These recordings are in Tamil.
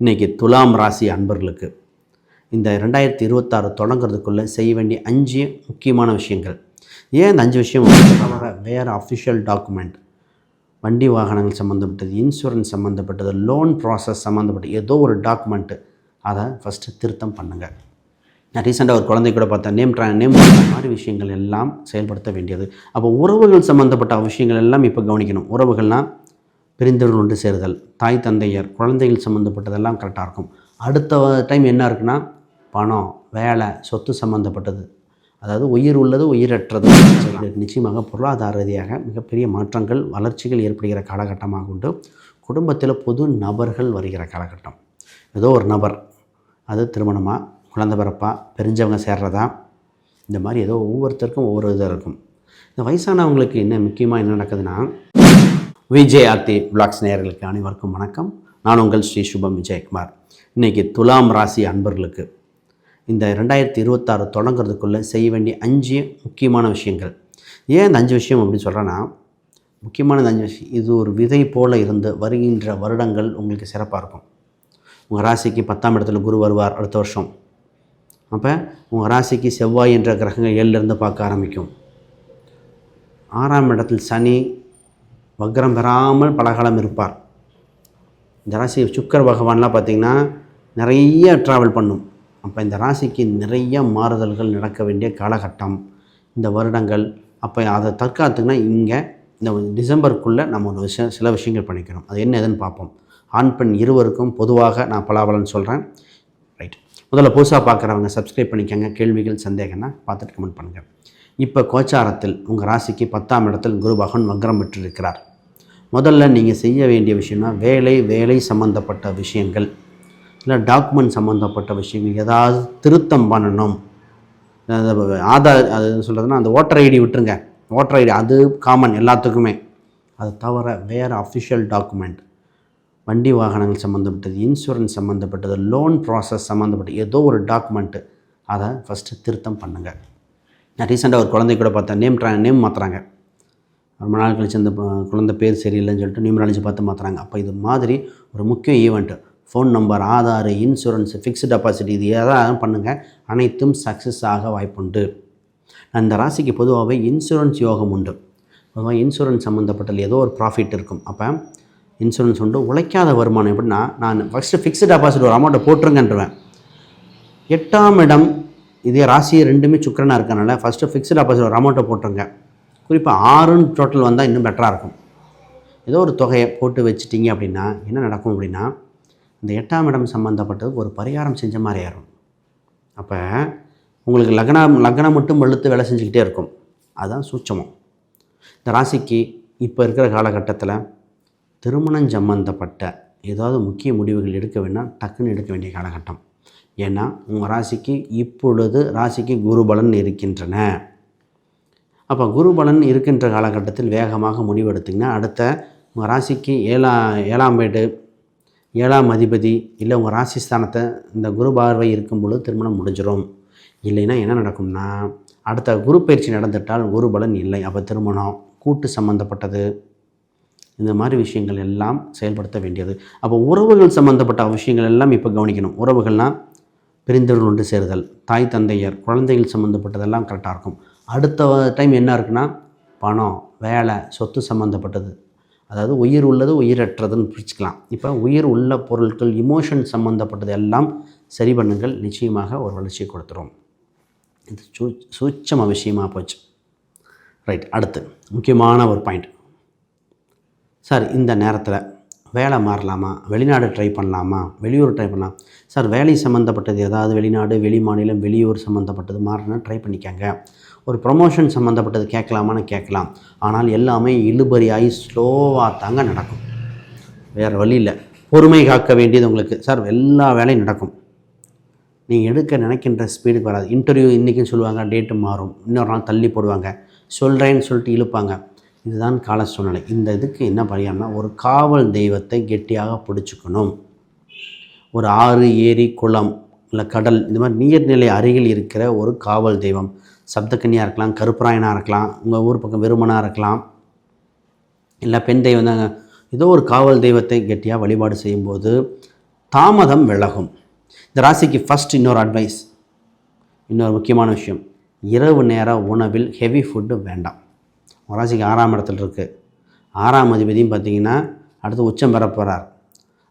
இன்றைக்கி துலாம் ராசி அன்பர்களுக்கு இந்த ரெண்டாயிரத்தி இருபத்தாறு தொடங்குறதுக்குள்ளே செய்ய வேண்டிய அஞ்சு முக்கியமான விஷயங்கள். ஏன் இந்த அஞ்சு விஷயம் தவிர வேறு அஃபிஷியல் டாக்குமெண்ட் வண்டி வாகனங்கள் சம்மந்தப்பட்டது இன்சூரன்ஸ் சம்மந்தப்பட்டது லோன் ப்ராசஸ் சம்மந்தப்பட்டது ஏதோ ஒரு டாக்குமெண்ட்டு அதை ஃபஸ்ட்டு திருத்தம் பண்ணுங்கள் நான் ரீசெண்டாக ஒரு குழந்தை கூட பார்த்தேன் நேம் ட்ரா நேம் மாதிரி விஷயங்கள் எல்லாம் செயல்படுத்த வேண்டியது. அப்போ உறவுகள் சம்மந்தப்பட்ட விஷயங்கள் எல்லாம் இப்போ கவனிக்கணும். உறவுகள்னால் பிரிந்தவர்கள் ஒன்று சேருதல். தாய் தந்தையர் குழந்தைகள் சம்மந்தப்பட்டதெல்லாம் கரெக்டாக இருக்கும். அடுத்த டைம் என்ன இருக்குன்னா பணம் வேலை சொத்து சம்மந்தப்பட்டது அதாவது உயிர் உள்ளது உயிரற்றது. நிச்சயமாக பொருளாதார ரீதியாக மிகப்பெரிய மாற்றங்கள் வளர்ச்சிகள் ஏற்படுகிற காலகட்டமாக உண்டு. குடும்பத்தில் புது நபர்கள் வருகிற காலகட்டம். ஏதோ ஒரு நபர் அது திருமணமாக குழந்தை பிறப்பா பெரிஞ்சவங்க சேர்றதா? இந்த மாதிரி ஏதோ ஒவ்வொருத்தருக்கும் ஒவ்வொரு இதாக இருக்கும். இந்த வயசானவங்களுக்கு என்ன முக்கியமாக என்ன நடக்குதுன்னா விஜய் ஆர்த்தி பிளாக்ஸ் நேயர்களுக்கு அனைவருக்கும் வணக்கம். நான் உங்கள் ஸ்ரீ சுபம் விஜயகுமார். இன்றைக்கி துலாம் ராசி அன்பர்களுக்கு இந்த ரெண்டாயிரத்தி இருபத்தாறு தொடங்குறதுக்குள்ளே செய்ய வேண்டிய அஞ்சு முக்கியமான விஷயங்கள். ஏன் இந்த அஞ்சு விஷயம் அப்படின்னு சொல்கிறேன்னா முக்கியமான அஞ்சு விஷயம் இது ஒரு விதை போல் இருந்து வருகின்ற வருடங்கள் உங்களுக்கு சிறப்பாக இருக்கும். உங்கள் ராசிக்கு பத்தாம் இடத்துல குரு வருவார் அடுத்த வருஷம். அப்போ உங்கள் ராசிக்கு செவ்வாய் என்ற கிரகங்கள் ஏழுலேருந்து பார்க்க ஆரம்பிக்கும். ஆறாம் இடத்தில் சனி வக்ரம் பெறாமல் பலகாலம் இருப்பார். இந்த ராசி சுக்கர் பகவான்லாம் பார்த்திங்கன்னா நிறைய ட்ராவல் பண்ணும். அப்போ இந்த ராசிக்கு நிறைய மாறுதல்கள் நடக்க வேண்டிய காலகட்டம். இந்த வருடங்கள் அப்போ அதை தற்காத்துக்குன்னா இங்கே இந்த டிசம்பருக்குள்ளே நம்ம ஒரு விஷயம் சில விஷயங்கள் பண்ணிக்கணும் அது என்ன எதுன்னு பார்ப்போம். ஆண் பெண் இருவருக்கும் பொதுவாக நான் பலாபலன்னு சொல்கிறேன் ரைட் முதல்ல புதுசாக பார்க்குறவங்க சப்ஸ்கிரைப் பண்ணிக்கோங்க. கேள்விகள் சந்தேகம்னா பார்த்துட்டு கமெண்ட் பண்ணுங்கள் இப்போ கோச்சாரத்தில் உங்கள் ராசிக்கு பத்தாம் இடத்தில் குரு பகவான் வக்ரம் பெற்றிருக்கிறார். முதல்ல நீங்கள் செய்ய வேண்டிய விஷயம்னா வேலை வேலை சம்மந்தப்பட்ட விஷயங்கள். இல்லை டாக்குமெண்ட் சம்மந்தப்பட்ட விஷயங்கள். ஏதாவது திருத்தம் பண்ணணும். ஆதார் அது சொல்கிறதுனா அந்த ஓட்டர் ஐடி விட்டுருங்க. ஓட்டர் ஐடி அது காமன் எல்லாத்துக்குமே. அது தவிர வேறு அஃபிஷியல் டாக்குமெண்ட் வண்டி வாகனங்கள் சம்மந்தப்பட்டது இன்சூரன்ஸ் சம்மந்தப்பட்டது லோன் ப்ராசஸ் சம்மந்தப்பட்டது ஏதோ ஒரு டாக்குமெண்ட்டு அதை ஃபஸ்ட்டு திருத்தம் பண்ணுங்கள் நான் ரீசெண்டாக ஒரு குழந்தை கூட பார்த்தேன். நேம் ட்ரா நேம் மாற்றுறாங்க ரொம்ப நாள் கழிச்சு அந்த குழந்தை பேர் சரியில்லைன்னு சொல்லிட்டு நியூமராலஜி பார்த்து மாற்றுறாங்க அப்போ இது மாதிரி ஒரு முக்கிய event phone number Aadhaar insurance fixed deposit இது எதாவது பண்ணுங்கள் அனைத்தும் சக்ஸஸ் ஆக வாய்ப்புண்டு. அந்த ராசிக்கு பொதுவாகவே இன்சூரன்ஸ் யோகம் உண்டு. பொதுவாக இன்சூரன்ஸ் சம்மந்தப்பட்டதில் ஏதோ ஒரு ப்ராஃபிட் இருக்கும். அப்போ இன்சூரன்ஸ் உண்டு. உழைக்காத வருமானம் எப்படின்னா நான் ஃபஸ்ட்டு ஃபிக்ஸ்டு டெபாசிட் ஒரு அமௌண்ட்டை போட்டுருங்கன்றவேன். எட்டாம் இடம் இதே ராசி ரெண்டுமே சுக்கரனாக இருக்கனால ஃபஸ்ட்டு ஃபிக்ஸ்டு டெபாசிட் ஒரு அமௌண்ட்டை போட்டுருங்க. குறிப்பாக ஆறுன்னு டோட்டல் வந்தால் இன்னும் பெட்டராக இருக்கும். ஏதோ ஒரு தொகையை போட்டு வச்சுட்டிங்க அப்படின்னா என்ன நடக்கும் அப்படின்னா இந்த எட்டாம் இடம் சம்மந்தப்பட்டது ஒரு பரிகாரம் செஞ்ச மாதிரி ஆயிரும். அப்போ உங்களுக்கு லக்னம் லக்னம் மட்டும் வெளுத்து வேலை செஞ்சுக்கிட்டே இருக்கும். அதுதான் சூட்சமம். இந்த ராசிக்கு இப்போ இருக்கிற காலகட்டத்தில் திருமணம் சம்மந்தப்பட்ட ஏதாவது முக்கிய முடிவுகள் எடுக்க வேணால் டக்குன்னு எடுக்க வேண்டிய காலகட்டம். ஏன்னா உங்கள் ராசிக்கு இப்பொழுது ராசிக்கு குருபலன் இருக்கின்றன. அப்போ குருபலன் இருக்கின்ற காலகட்டத்தில் வேகமாக முடிவெடுத்திங்கன்னா அடுத்த உங்கள் ராசிக்கு ஏழா ஏழாம் வீடு ஏழாம் அதிபதி இல்லை உங்கள் ராசி ஸ்தானத்தை இந்த குரு பார்வை இருக்கும் பொழுது திருமணம் முடிஞ்சிடும் இல்லைன்னா என்ன நடக்கும்னா அடுத்த குரு பயிற்சி நடந்துட்டால் குரு பலன் இல்லை. அப்போ திருமணம் கூட்டு சம்மந்தப்பட்டது இந்த மாதிரி விஷயங்கள் எல்லாம் செயல்படுத்த வேண்டியது. அப்போ உறவுகள் சம்மந்தப்பட்ட விஷயங்கள் எல்லாம் இப்போ கவனிக்கணும். உறவுகள்னால் பிரிந்தவர்கள் ஒன்று சேருதல். தாய் தந்தையர் குழந்தைகள் சம்மந்தப்பட்டதெல்லாம் கரெக்டாக இருக்கும். அடுத்த டைம் என்ன இருக்குன்னா பணம் வேலை சொத்து சம்மந்தப்பட்டது அதாவது உயிர் உள்ளது உயிரற்றதுன்னு பிரிச்சுக்கலாம். இப்போ உயிர் உள்ள பொருட்கள் இமோஷன் சம்மந்தப்பட்டது எல்லாம் சரி பண்ணுங்கள். நிச்சயமாக ஒரு வளர்ச்சியை கொடுத்துரும். இது சூ சூட்சம விஷயமா போச்சு. ரைட் அடுத்து முக்கியமான ஒரு பாயிண்ட் சார் இந்த நேரத்தில் வேலை மாறலாமா? வெளிநாடு ட்ரை பண்ணலாமா? வெளியூர் ட்ரை பண்ணலாம். சார் வேலை சம்மந்தப்பட்டது ஏதாவது வெளிநாடு வெளி மாநிலம் வெளியூர் சம்மந்தப்பட்டது மாறினா ட்ரை பண்ணிக்கங்க. ஒரு ப்ரொமோஷன் சம்மந்தப்பட்டது கேட்கலாமான்னு கேட்கலாம். ஆனால் எல்லாமே இழுபறியாகி ஸ்லோவாக தாங்க நடக்கும். வேறு வழி இல்லை. பொறுமை காக்க வேண்டியது உங்களுக்கு. சார் எல்லா வேலையும் நடக்கும். நீங்கள் எடுக்க நினைக்கின்ற ஸ்பீடுக்கு வராது. இன்டர்வியூ இன்றைக்கும் சொல்லுவாங்க டேட்டு மாறும். இன்னொரு நாள் தள்ளி போடுவாங்க. சொல்கிறேன்னு சொல்லிட்டு இழுப்பாங்க. இதுதான் கால சூழ்நிலை. இந்த இதுக்கு என்ன பரிகாரம்னா ஒரு காவல் தெய்வத்தை கெட்டியாக பிடிச்சிக்கணும். ஒரு ஆறு ஏரி குளம் இல்லை கடல் இந்த மாதிரி நீர்நிலை அருகில் இருக்கிற ஒரு காவல் தெய்வம். சப்தக்கன்னியாக இருக்கலாம் கருப்பராயனாக இருக்கலாம் உங்கள் ஊர் பக்கம் வெறுமனாக இருக்கலாம். இல்லை பெண் தெய்வம் தாங்க. ஏதோ ஒரு காவல் தெய்வத்தை கெட்டியாக வழிபாடு செய்யும்போது தாமதம் விலகும். இந்த ராசிக்கு ஃபஸ்ட் இன்னொரு அட்வைஸ் இன்னொரு முக்கியமான விஷயம். இரவு நேர உணவில் ஹெவி ஃபுட்டு வேண்டாம். ராசிக்கு ஆறாம் இடத்துல இருக்குது ஆறாம் அதிபதியும் பார்த்தீங்கன்னா அடுத்து உச்சம் பெற போகிறார்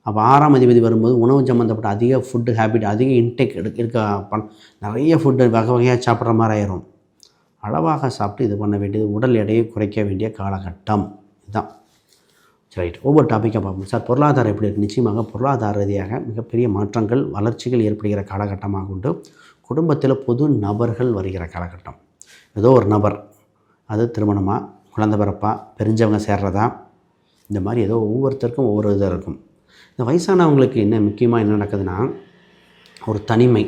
அப்போ ஆறாம் அதிபதி வரும்போது உணவு சம்மந்தப்பட்ட அதிக ஃபுட்டு ஹேபிட் அதிக இன்டேக் எடுக்க இருக்க பண் நிறைய ஃபுட்டு வகை வகையாக சாப்பிட்ற மாதிரி ஆயிரும். அளவாக சாப்பிட்டு இது பண்ண வேண்டியது உடல் எடையை குறைக்க வேண்டிய காலகட்டம். இதுதான். ரைட் ஒவ்வொரு டாப்பிக்காக பார்ப்போம். சார் பொருளாதாரம் எப்படி இருக்குது நிச்சயமாக பொருளாதார ரீதியாக மிகப்பெரிய மாற்றங்கள் வளர்ச்சிகள் ஏற்படுகிற காலகட்டமாக உண்டு. குடும்பத்தில் பொது நபர்கள் வருகிற காலகட்டம். ஏதோ ஒரு நபர் அது திருமணமாக குழந்த பிறப்பா பெரிஞ்சவங்க சேர்றதா? இந்த மாதிரி ஏதோ ஒவ்வொருத்தருக்கும் ஒவ்வொரு இதாக இருக்கும். இந்த வயசானவங்களுக்கு என்ன முக்கியமாக என்ன நடக்குதுன்னா ஒரு தனிமை.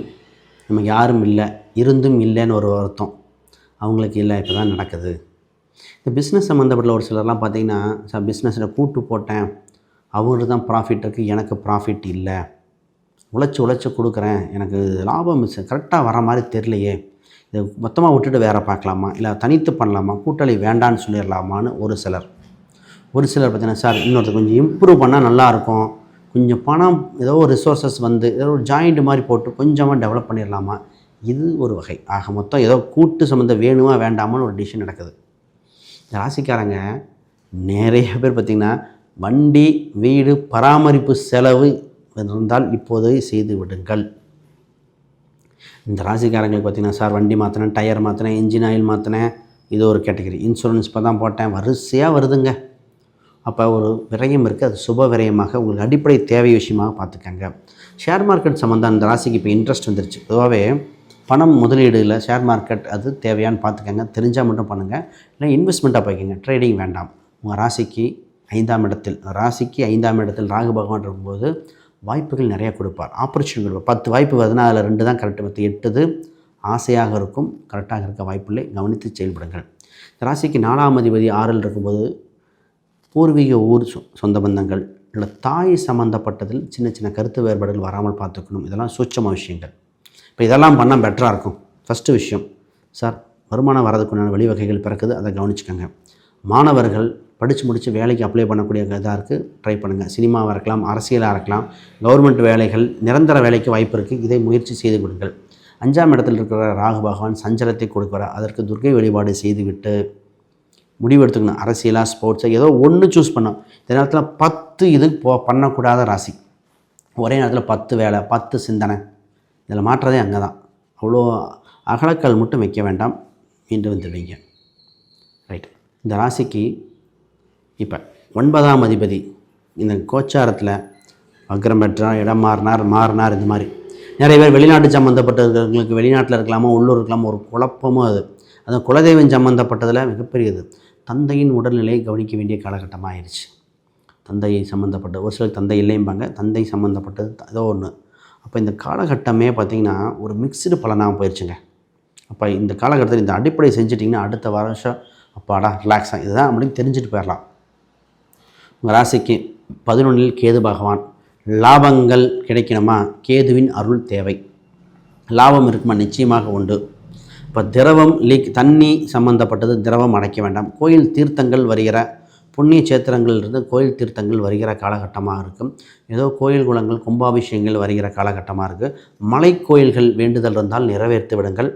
நம்ம யாரும் இல்லை இருந்தும் இல்லைன்னு ஒரு வருத்தம் அவங்களுக்கு இல்லை இப்போ தான் நடக்குது. இந்த பிஸ்னஸ் சம்மந்தப்பட்ட ஒரு சிலர்லாம் பார்த்திங்கன்னா சார் பிஸ்னஸில் கூட்டு போட்டேன். அவங்களுக்கு தான் ப்ராஃபிட் இருக்குது எனக்கு ப்ராஃபிட் இல்லை. உழைச்சி உழைச்சி கொடுக்குறேன். எனக்கு லாபம் கரெக்டாக வர மாதிரி தெரிலையே இது மொத்தமாக விட்டுட்டு வேறு பார்க்கலாமா? இல்லை தனித்து பண்ணலாமா? கூட்டாளி வேண்டான்னு சொல்லிடலாமான்னு ஒரு சிலர். ஒரு சிலர் பார்த்தீங்கன்னா சார் இன்னொருத்தர் கொஞ்சம் இம்ப்ரூவ் பண்ணால் நல்லாயிருக்கும். கொஞ்சம் பணம் ஏதோ ஒரு ரிசோர்ஸஸ் வந்து ஏதோ ஒரு ஜாயிண்ட் மாதிரி போட்டு கொஞ்சமாக டெவலப் பண்ணிடலாமா இது ஒரு வகை. ஆக மொத்தம் ஏதோ கூட்டு சம்மந்தம் வேணுமா வேண்டாமான்னு ஒரு டிசிஷன் நடக்குது. இந்த ராசிக்காரங்க நிறைய பேர் பார்த்திங்கன்னா வண்டி வீடு பராமரிப்பு செலவு இருந்தால் இப்போதே செய்து விடுங்கள். இந்த ராசிக்காரங்களுக்கு பார்த்தீங்கன்னா சார் வண்டி மாற்றினேன் டயர் மாற்றினேன் இன்ஜின் ஆயில் மாற்றினேன் இது ஒரு கேட்டகரி இன்சூரன்ஸ் இப்போ தான் போட்டேன் வரிசையாக வருதுங்க. அப்போ ஒரு விரயம் இருக்குது அது சுப விரயமாக உங்களுக்கு அடிப்படை தேவை விஷயமாக பார்த்துக்கங்க. ஷேர் மார்க்கெட் சம்மந்தம் அந்த ராசிக்கு இப்போ இன்ட்ரெஸ்ட் வந்துருச்சு. பொதுவாகவே பணம் முதலீடுல ஷேர் மார்க்கெட் அது தேவையான்னு பார்த்துக்கங்க. தெரிஞ்சால் மட்டும் பண்ணுங்கள் இல்லை இன்வெஸ்ட்மெண்ட்டாக போய்க்கங்க. ட்ரேடிங் வேண்டாம். உங்கள் ராசிக்கு ஐந்தாம் இடத்தில் ராசிக்கு ஐந்தாம் இடத்தில் ராகு பகவான் இருக்கும்போது வாய்ப்புகள் நிறையா கொடுப்பார். ஆப்பர்ச்சுனிட்டி கொடுப்பார். பத்து வாய்ப்பு வருதுன்னா அதில் ரெண்டு தான் கரெக்டாக பத்து எட்டுது ஆசையாக இருக்கும். கரெக்டாக இருக்க வாய்ப்பில்லை கவனித்து செயல்படுங்கள். இந்த ராசிக்கு நாலாம் அதிபதி ஆறில் இருக்கும்போது பூர்வீக ஊர் சொ- சொந்த பந்தங்கள் இல்லை தாய் சம்மந்தப்பட்டதில் சின்ன சின்ன கருத்து வேறுபாடுகள் வராமல் பார்த்துக்கணும். இதெல்லாம் சூட்சம விஷயங்கள். இப்போ இதெல்லாம் பண்ணால் பெட்டராக இருக்கும். ஃபஸ்ட்டு விஷயம் சார் வருமானம் வரதுக்குண்டான வழிவகைகள் பிறக்குது. அதை கவனிச்சுக்கோங்க. மாணவர்கள் படித்து முடித்து வேலைக்கு அப்ளை பண்ணக்கூடிய இதாக இருக்குது ட்ரை பண்ணுங்கள் சினிமாவாக இருக்கலாம் அரசியலாக இருக்கலாம் கவர்மெண்ட் வேலைகள் நிரந்தர வேலைக்கு வாய்ப்பு இருக்குது இதை முயற்சி செய்து கொடுங்கள். அஞ்சாம் இடத்தில் இருக்கிற ராகு பகவான் சஞ்சலத்தை கொடுக்குற அதற்கு துர்க்கை வழிபாடு செய்துவிட்டு முடிவு எடுத்துக்கணும். அரசியலாக ஸ்போர்ட்ஸாக ஏதோ ஒன்று சூஸ் பண்ணோம் இந்த நேரத்தில் பத்து இது போ பண்ணக்கூடாத ராசி. ஒரே நேரத்தில் பத்து வேலை பத்து சிந்தனை. இதில் மாற்றதே அங்கே தான் அவ்வளோ அகலக்கல் மட்டும் வைக்க வேண்டாம். மீண்டும் வந்துடுவீங்க. ரைட் இந்த ராசிக்கு இப்போ ஒன்பதாம் அதிபதி இந்த கோச்சாரத்தில் வக்ரம் பெற்றார் இடம் மாறினார் மாறினார் இந்த மாதிரி. நிறைய பேர் வெளிநாட்டு சம்மந்தப்பட்டவர்களுக்கு வெளிநாட்டில் இருக்கலாமா உள்ளூர் இருக்கலாமா ஒரு குழப்பமும் அது. அந்த குலதெய்வம் சம்மந்தப்பட்டதில் மிகப்பெரியது. தந்தையின் உடல்நிலையை கவனிக்க வேண்டிய காலகட்டமாக ஆயிடுச்சு தந்தை சம்மந்தப்பட்ட ஒரு சிலர் தந்தை இல்லைம்பாங்க தந்தை சம்மந்தப்பட்டது ஏதோ ஒன்று அப்போ இந்த காலகட்டமே பார்த்திங்கன்னா ஒரு மிக்ஸ்டு பலனாக போயிடுச்சுங்க அப்போ இந்த காலகட்டத்தில் இந்த அடிப்படை செஞ்சிட்டிங்கன்னா அடுத்த வருஷம் அப்பாடா ரிலாக்ஸாக இதுதான் அப்படின்னு தெரிஞ்சுட்டு போயிடலாம் ராசிக்கு பதினொன்றில் கேது பகவான். லாபங்கள் கிடைக்கணுமா? கேதுவின் அருள் தேவை. லாபம் இருக்குமா? நிச்சயமாக உண்டு. இப்போ திரவம் லீக் தண்ணி சம்பந்தப்பட்டது திரவம் அடைக்க வேண்டாம். கோயில் தீர்த்தங்கள் வருகிற புண்ணிய சேத்திரங்களிலிருந்து கோயில் தீர்த்தங்கள் வருகிற காலகட்டமாக இருக்கும். ஏதோ கோயில் குளங்கள் கும்பாபிஷேகங்கள் வருகிற காலகட்டமாக இருக்குது மலை கோயில்கள் வேண்டுதல் இருந்தால் நிறைவேற்றி விடுங்கள்.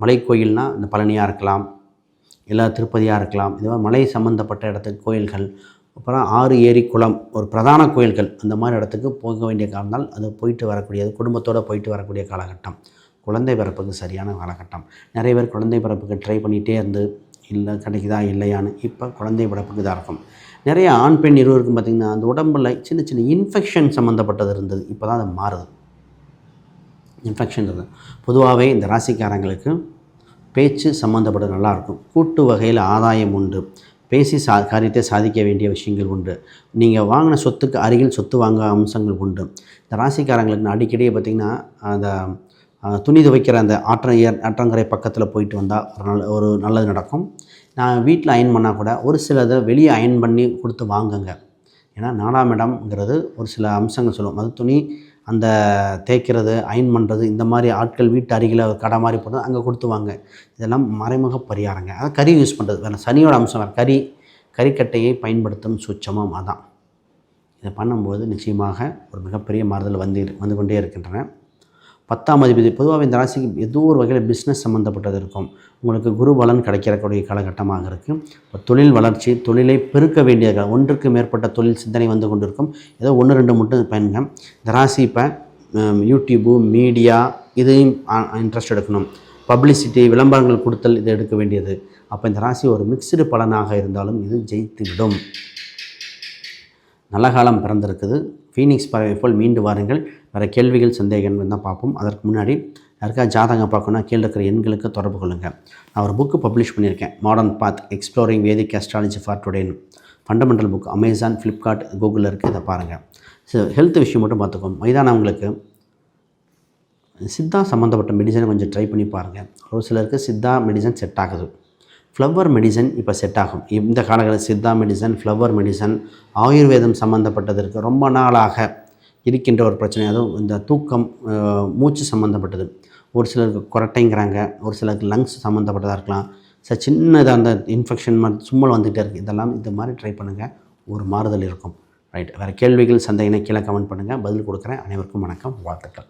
மலை கோயில்னால் இந்த பழனியாக இருக்கலாம் இல்லை திருப்பதியாக இருக்கலாம். இதுவாக மலை சம்மந்தப்பட்ட இடத்துக்கு கோயில்கள் அப்புறம் ஆறு ஏரி குளம் ஒரு பிரதான கோயில்கள் அந்த மாதிரி இடத்துக்கு போக வேண்டிய காலம்னால் அது போயிட்டு வரக்கூடியது குடும்பத்தோடு போயிட்டு வரக்கூடிய காலகட்டம். குழந்தை பிறப்புக்கு சரியான காலகட்டம். நிறைய பேர் குழந்தை பிறப்புக்கு ட்ரை பண்ணிகிட்டே இருந்து இல்லை கிடைக்குதா இல்லையான்னு இப்போ குழந்தை பிறப்புக்கு தான் இருக்கும். நிறைய ஆண் பெண் இருவருக்கும் பார்த்திங்கன்னா அந்த உடம்புல சின்ன சின்ன இன்ஃபெக்ஷன் சம்மந்தப்பட்டது இருந்தது. இப்போ தான் அது மாறுது. இன்ஃபெக்ஷன் இருந்தது. பொதுவாகவே இந்த ராசிக்காரங்களுக்கு பேச்சு சம்மந்தப்பட்டது நல்லாயிருக்கும் கூட்டு வகையில் ஆதாயம் உண்டு. பேசி சா காரியத்தை சாதிக்க வேண்டிய விஷயங்கள் உண்டு. நீங்கள் வாங்கின சொத்துக்கு அருகில் சொத்து வாங்க அம்சங்கள் உண்டு. இந்த ராசிக்காரங்களுக்கு அடிக்கடி பார்த்திங்கன்னா அந்த துணி துவைக்கிற அந்த ஆற்ற ஆற்றங்கரை பக்கத்தில் போயிட்டு வந்தால் ஒரு நல்ல ஒரு நல்லது நடக்கும். நான் வீட்டில் அயன் பண்ணால் கூட ஒரு சிலதை வெளியே அயன் பண்ணி கொடுத்து வாங்குங்க. ஏன்னா நாலாம் இடம்ங்கிறது ஒரு சில அம்சங்கள் சொல்லும். அது துணி அந்த தேய்க்கிறது அயன் பண்ணுறது இந்த மாதிரி ஆட்கள் வீட்டு அருகில் ஒரு கடை மாதிரி போடுறது அங்கே கொடுத்துவாங்க. இதெல்லாம் மறைமுக பரிகாரங்க. அதான் கறி யூஸ் பண்ணுறது வேறு சனியோட அம்சம் வேறு. கறி கறிக்கட்டையை பயன்படுத்தும் சூட்சமம் அதான். இதை பண்ணும்போது நிச்சயமாக ஒரு மிகப்பெரிய மாறுதல் வந்து வந்து கொண்டே இருக்கின்றன. பத்தாம் அதிபதி பொதுவாக இந்த ராசிக்கு ஏதோ ஒரு வகையில் பிஸ்னஸ் சம்மந்தப்பட்டது இருக்கும். உங்களுக்கு குரு பலன் கிடைக்கிறக்கூடிய காலகட்டமாக இருக்குது இப்போ தொழில் வளர்ச்சி தொழிலை பெருக்க வேண்டிய ஒன்றுக்கு மேற்பட்ட தொழில் சிந்தனை வந்து கொண்டிருக்கும். ஏதோ ஒன்று ரெண்டு மட்டும் பயனுங்க இந்த ராசி இப்போ யூடியூபு யூடியூப்பு மீடியா இதையும் இன்ட்ரெஸ்ட் எடுக்கணும். பப்ளிசிட்டி விளம்பரங்கள் கொடுத்தல் இதை எடுக்க வேண்டியது. அப்போ இந்த ராசி ஒரு மிக்சடு பலனாக இருந்தாலும் இது ஜெயித்து விடும் நல்ல காலம் பிறந்திருக்குது. ஃபீனிக்ஸ் பறவை போல் மீண்டு வாருங்கள். வேறு கேள்விகள் சந்தேகங்கள் தான் பார்ப்போம். அதற்கு முன்னாடி யாருக்கா ஜாதகம் பார்க்கணும்னா கீழே இருக்கிற எண்களுக்கு தொடர்பு கொள்ளுங்கள். நான் ஒரு புக்கு பப்ளிஷ் பண்ணியிருக்கேன். Modern path exploring Vedic astrology for டுடேன்னு fundamental book Amazon Flipkart கூகுளில் இருக்குது இதை பாருங்கள். ஸோ ஹெல்த் விஷயம் மட்டும் பார்த்துக்கோம். வயதானவங்களுக்கு சித்தா சம்மந்தப்பட்ட மெடிசனை கொஞ்சம் ட்ரை பண்ணி பாருங்கள். ஒரு சிலருக்கு சித்தா மெடிசன் செட் ஆகுது. ஃப்ளவர் மெடிசன் இப்போ செட் ஆகும். இந்த காலகட்ட சித்தா மெடிசன் ஃப்ளவர் மெடிசன் ஆயுர்வேதம் சம்மந்தப்பட்டதற்கு ரொம்ப நாளாக இருக்கின்ற ஒரு பிரச்சனை. அதுவும் இந்த தூக்கம் மூச்சு சம்மந்தப்பட்டது ஒரு சிலருக்கு குரட்டைங்கிறாங்க ஒரு சிலருக்கு லங்ஸ் சம்மந்தப்பட்டதாக இருக்கலாம். சார் சின்னதாக அந்த இன்ஃபெக்ஷன் மாதிரி சும்மல் வந்துகிட்டே இருக்குது இதெல்லாம் இந்த மாதிரி ட்ரை பண்ணுங்கள் ஒரு மாறுதல் இருக்கும். ரைட் வேறு கேள்விகள் சந்தேகனை கீழே கமெண்ட் பண்ணுங்கள் பதில் கொடுக்குறேன். அனைவருக்கும் வணக்கம். வாழ்த்துக்கள்.